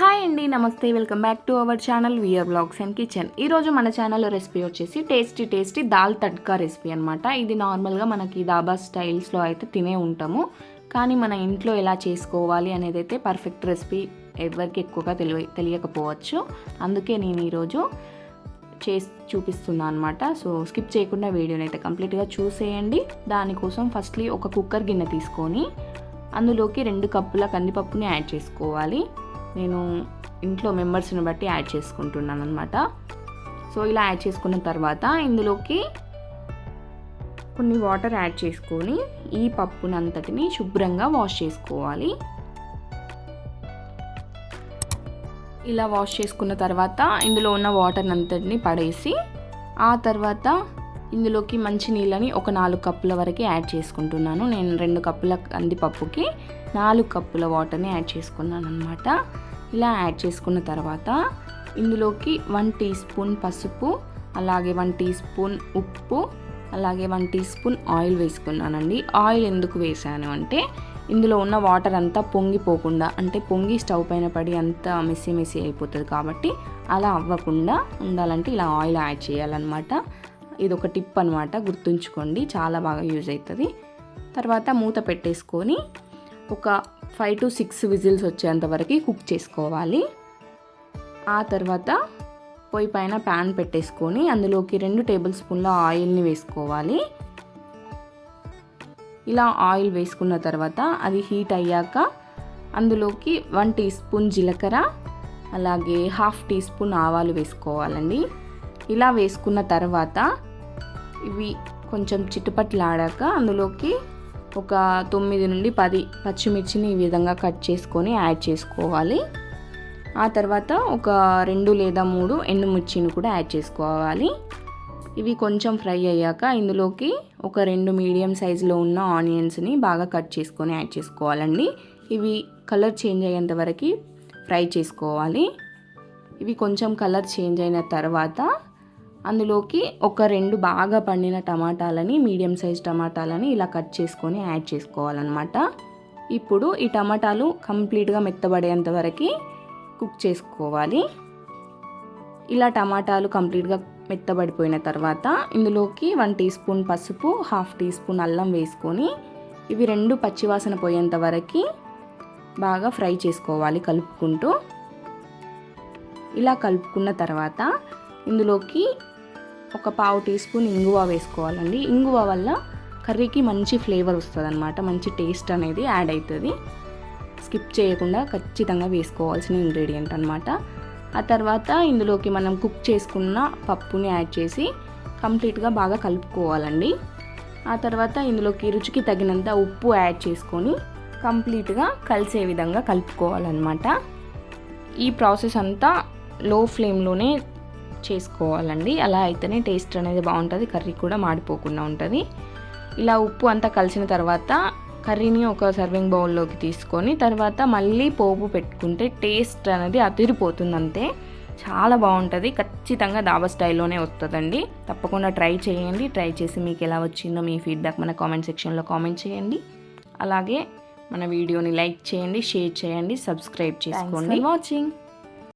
Hi అండి నమస్తే. Welcome back to our channel we're blogs and kitchen. ఈరోజు మన ఛానల్లో రెసిపీ వచ్చేసి tasty tasty dal tadka recipe అనమాట ఇది నార్మల్గా మనకి దాబా స్టైల్స్లో అయితే తినే ఉంటాము. కానీ మన ఇంట్లో ఎలా చేసుకోవాలి అనేది అయితే పర్ఫెక్ట్ రెసిపీ ఎవరికి ఎక్కువగా తెలియ తెలియకపోవచ్చు. అందుకే నేను ఈరోజు చేసి చూపిస్తున్నా అనమాట సో స్కిప్ చేయకుండా వీడియోని అయితే కంప్లీట్గా చూసేయండి. దానికోసం ఫస్ట్లీ ఒక కుక్కర్ గిన్నె తీసుకొని అందులోకి రెండు కప్పుల కందిపప్పుని యాడ్ చేసుకోవాలి. నేను ఇంట్లో మెంబర్స్ని బట్టి యాడ్ చేసుకుంటున్నాను అనమాట సో ఇలా యాడ్ చేసుకున్న తర్వాత ఇందులోకి కొన్ని వాటర్ యాడ్ చేసుకొని ఈ పప్పునంతటిని శుభ్రంగా వాష్ చేసుకోవాలి. ఇలా వాష్ చేసుకున్న తర్వాత ఇందులో ఉన్న వాటర్ అంతటిని పడేసి ఆ తర్వాత ఇందులోకి మంచి నీళ్ళని ఒక నాలుగు కప్పుల వరకు యాడ్ చేసుకుంటున్నాను. నేను రెండు కప్పుల కందిపప్పుకి నాలుగు కప్పుల వాటర్ని యాడ్ చేసుకున్నాను అనమాట ఇలా యాడ్ చేసుకున్న తర్వాత ఇందులోకి వన్ టీ స్పూన్ పసుపు అలాగే వన్ టీ స్పూన్ ఉప్పు అలాగే వన్ టీ స్పూన్ ఆయిల్ వేసుకున్నానండి. ఆయిల్ ఎందుకు వేసాను అంటే ఇందులో ఉన్న వాటర్ అంతా పొంగిపోకుండా అంటే పొంగి స్టవ్ పైన పడి అంతా మెస్సీ మెస్సీ అయిపోతుంది కాబట్టి అలా అవ్వకుండా ఉండాలంటే ఇలా ఆయిల్ యాడ్ చేయాలన్నమాట. ఇది ఒక టిప్ అనమాట గుర్తుంచుకోండి. చాలా బాగా యూజ్ అవుతుంది తర్వాత మూత పెట్టేసుకొని ఒక ఫైవ్ టు సిక్స్ విజిల్స్ వచ్చేంత వరకు కుక్ చేసుకోవాలి. ఆ తర్వాత పొయ్యి పైన ప్యాన్ పెట్టేసుకొని అందులోకి రెండు టేబుల్ స్పూన్ల ఆయిల్ని వేసుకోవాలి. ఇలా ఆయిల్ వేసుకున్న తర్వాత అది హీట్ అయ్యాక అందులోకి వన్ టీ స్పూన్ జీలకర్ర అలాగే హాఫ్ టీ స్పూన్ ఆవాలు వేసుకోవాలండి. ఇలా వేసుకున్న తర్వాత ఇవి కొంచెం చిట్టుపట్లాడాక అందులోకి ఒక తొమ్మిది నుండి పది పచ్చిమిర్చిని ఈ విధంగా కట్ చేసుకొని యాడ్ చేసుకోవాలి. ఆ తర్వాత ఒక రెండు లేదా మూడు ఎండుమిర్చిని కూడా యాడ్ చేసుకోవాలి. ఇవి కొంచెం ఫ్రై అయ్యాక ఇందులోకి ఒక రెండు మీడియం సైజులో ఉన్న ఆనియన్స్ని బాగా కట్ చేసుకొని యాడ్ చేసుకోవాలండి. ఇవి కలర్ చేంజ్ అయ్యేంత వరకు ఫ్రై చేసుకోవాలి. ఇవి కొంచెం కలర్ చేంజ్ అయిన తర్వాత అందులోకి ఒక రెండు బాగా పండిన టమాటాలని మీడియం సైజ్ టమాటాలని ఇలా కట్ చేసుకొని యాడ్ చేసుకోవాలన్నమాట. ఇప్పుడు ఈ టమాటాలు కంప్లీట్గా మెత్తబడేంత వరకు కుక్ చేసుకోవాలి. ఇలా టమాటాలు కంప్లీట్గా మెత్తబడిపోయిన తర్వాత ఇందులోకి వన్ టీ స్పూన్ పసుపు హాఫ్ టీ స్పూన్ అల్లం వేసుకొని ఇవి రెండు పచ్చివాసన పోయేంత వరకు బాగా ఫ్రై చేసుకోవాలి కలుపుకుంటూ. ఇలా కలుపుకున్న తర్వాత ఇందులోకి ఒక పావు టీ స్పూన్ ఇంగువ వేసుకోవాలండి. ఇంగువ వల్ల కర్రీకి మంచి ఫ్లేవర్ వస్తుంది అనమాట మంచి టేస్ట్ అనేది యాడ్ అవుతుంది స్కిప్ చేయకుండా ఖచ్చితంగా వేసుకోవాల్సిన ఇంగ్రీడియంట్ అనమాట ఆ తర్వాత ఇందులోకి మనం కుక్ చేసుకున్న పప్పుని యాడ్ చేసి కంప్లీట్గా బాగా కలుపుకోవాలండి. ఆ తర్వాత ఇందులోకి రుచికి తగినంత ఉప్పు యాడ్ చేసుకొని కంప్లీట్గా కలిసే విధంగా కలుపుకోవాలన్నమాట. ఈ ప్రాసెస్ అంతా లో ఫ్లేమ్లోనే చేసుకోవాలండి. అలా అయితేనే టేస్ట్ అనేది బాగుంటుంది. కర్రీ కూడా మాడిపోకుండా ఉంటుంది. ఇలా ఉప్పు అంతా కలిసిన తర్వాత కర్రీని ఒక సర్వింగ్ బౌల్లోకి తీసుకొని తర్వాత మళ్ళీ పోపు పెట్టుకుంటే టేస్ట్ అనేది అదిరిపోతుంది అంతే చాలా బాగుంటుంది. ఖచ్చితంగా దాబా స్టైల్లోనే వస్తుందండి. తప్పకుండా ట్రై చేయండి. ట్రై చేసి మీకు ఎలా వచ్చిందో మీ ఫీడ్బ్యాక్ మన కామెంట్ సెక్షన్లో కామెంట్ చేయండి. అలాగే మన వీడియోని లైక్ చేయండి షేర్ చేయండి సబ్స్క్రైబ్ చేసుకోండి. వాచింగ్